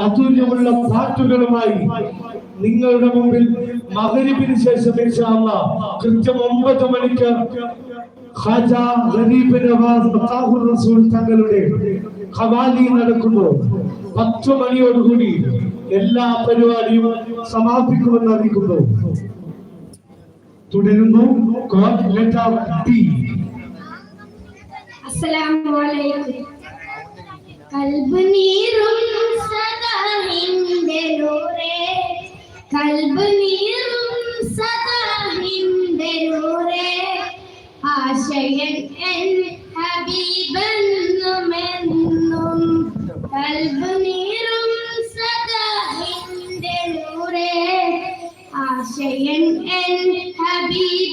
അതുല്യമുള്ള പാട്ടുകളുമായി നിങ്ങളുടെ മുമ്പിൽ മകരിപ്പിന് ശേഷം ഇൻഷാ അല്ലാഹ് കൃത്യം ഒമ്പത് മണിക്ക് ഖാജ ഗരീബ് നവാസ് താഹുർ റസൂൽ തങ്ങളുടെ ഖവാലി നടക്കുന്നു പത്തു മണിയോടുകൂടി എല്ലാ പരിപാടിയും സമാപിക്കുമെന്ന് അറിയിക്കുന്നു. തുടരുന്നു. Tea. അസ്സലാമലൈക്കും കൽബ് നീറും കൽബ് നീറും സദാ നിന്റെ നൂറേ ആശയൻ എൻ ഹബീബെന്നുമെന്നും കൽബ് നീറും സദാ നിന്റെ നൂറേ ആശയൻ എൻ ഹബീബെന്നുമെന്നും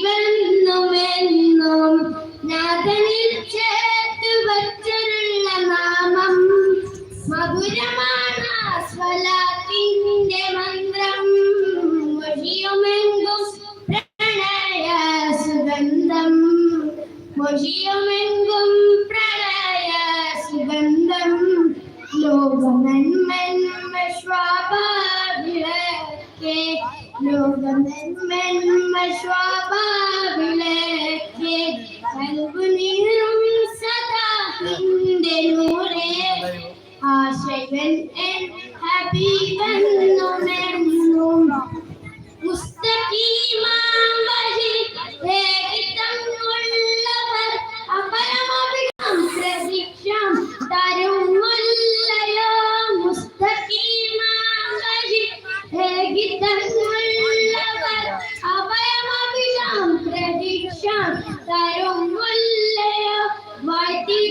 മൊഴിയുമെങ്കും പ്രളയ സുഗന്ധം ലോകമന്മന്മ ശ്വാഭാവിളക്കേ ലോകമന്മന്മ ശ്വാഭാവിളക്കേ കൽബ് നീറും സദാ നിന്റെ നൂറേ. ആശയൻ എൻ ഹബീബെന്നുമെന്നും മുസ്തഖീമാം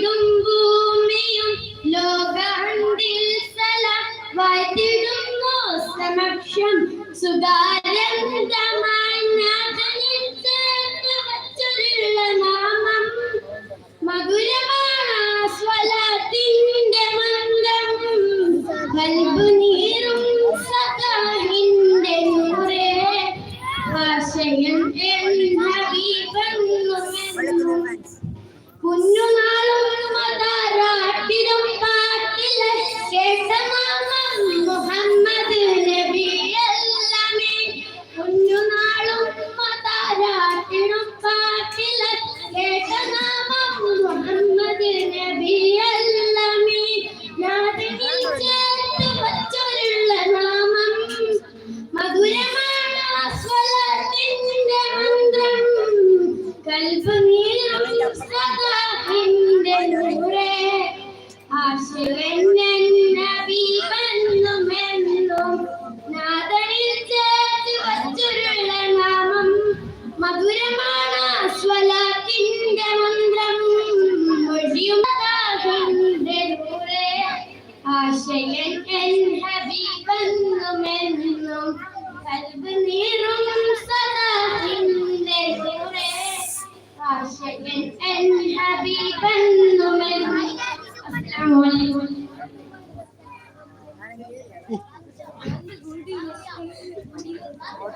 വാഴ്ത്തിടും ഭൂമിയും ലോകണ്ടിൽ സലാം വാഴ്ത്തിടുന്നു സമക്ഷം സുഗാരന്തമായി ആശയൻ എൻ ഹബീബെന്നുമെന്നും കൽബ് നീറും സദാ ഹിന്റെ നൂറേ ആശയൻ എൻ ഹബീബെന്നുമെന്നും അസ്സലാമു അലൈക്കും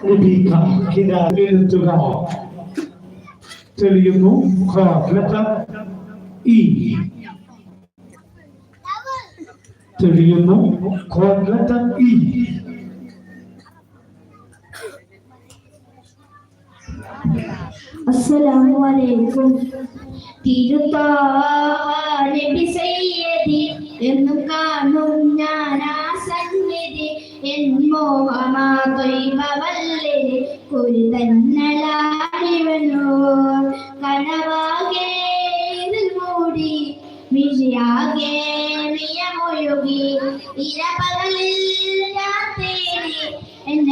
ലഭിക്ക കിരാലെഴുത്തുക തെളിയുന്നു തെളിയുന്നു. our E. അസ്സലാമു അലൈക്കും തിരുത്താനബി സയ്യദി എന്നും കാണും ഞാൻ ആ സന്നിധി. എൻ മോഹമാവല്ലേ കുരു തന്നലാടിവനോ കനവാകെ മൂടി മിഴിയാകെ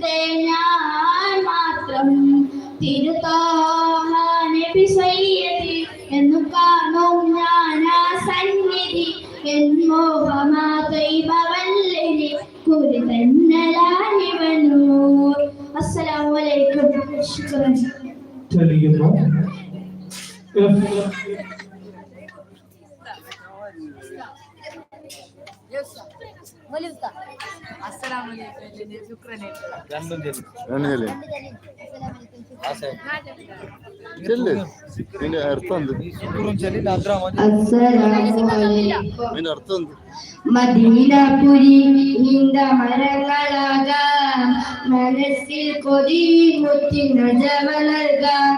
എന്തേ ഞാൻ മാത്രം തിരു തിരുത്താഹ എന്നു കാണും ഞാൻ സന്നിധി. എൻ മോഹമാ ദൈവവല്ലരി കുരി അസ്സലാമു അലൈക്കും. ശുക്രൻ. തെളിയുന്നു. ምን രണ്ടും ചെല്ലു രണ്ടില്ലേ ചെല്ല് ഇതിന്റെ അർത്ഥം എന്ത് ശുക്രും ചെല്ലി അദ്രാ അതിന്റെ അർത്ഥം എന്ത് മദീനപുരി നീണ്ട മരങ്ങളാകാം മനസ്സിൽ കൊതി മുത്തി നജവളർകാം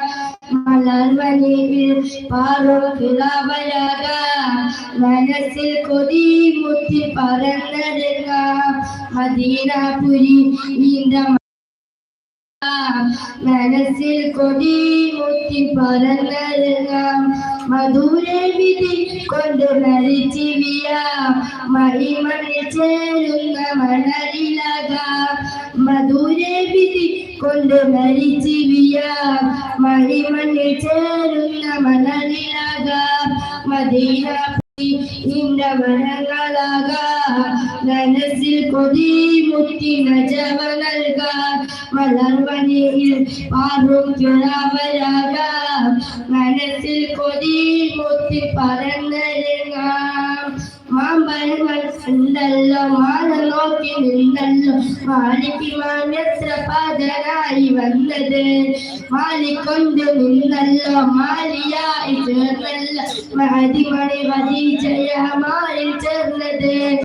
മലർമണിയിൽ പാറും കിളവരാകാം മനസ്സിൽ കൊതി മുത്തി പറന്നെടുക്കാം മദീനപുരി നീണ്ട മനസ്സിൽ കൊടി മുത്തി പറന്നരുകാം മധുര വിധി കൊണ്ട് മരിച്ചിവിയാം. മഹിമണി ചേരുന്ന മണലിലകാം. മധുര വിധി കൊണ്ട് മരിച്ചിവിയാം. മഹിമണി ചേരുന്ന മണലിലകാം. മദീന നിന്റെ വനങ്ങളാകാം. മനസ്സിൽ കൊതി മുത്തി നജവ നൽകാം. மலர்வழியில் மாறும் துறவராஜா மனத்தில் கொடி மூத்தி பறந்தருங்காம் மாம்பழங்கள் சென்றல்ல மாத நோக்கி நின்றல்ல மாலிக்கு மாமியத்திர பாதராய் வந்தது மாலி கொண்டு நின்றல்ல மாலியாய் சேர்ந்தல்ல மதிமணி வதி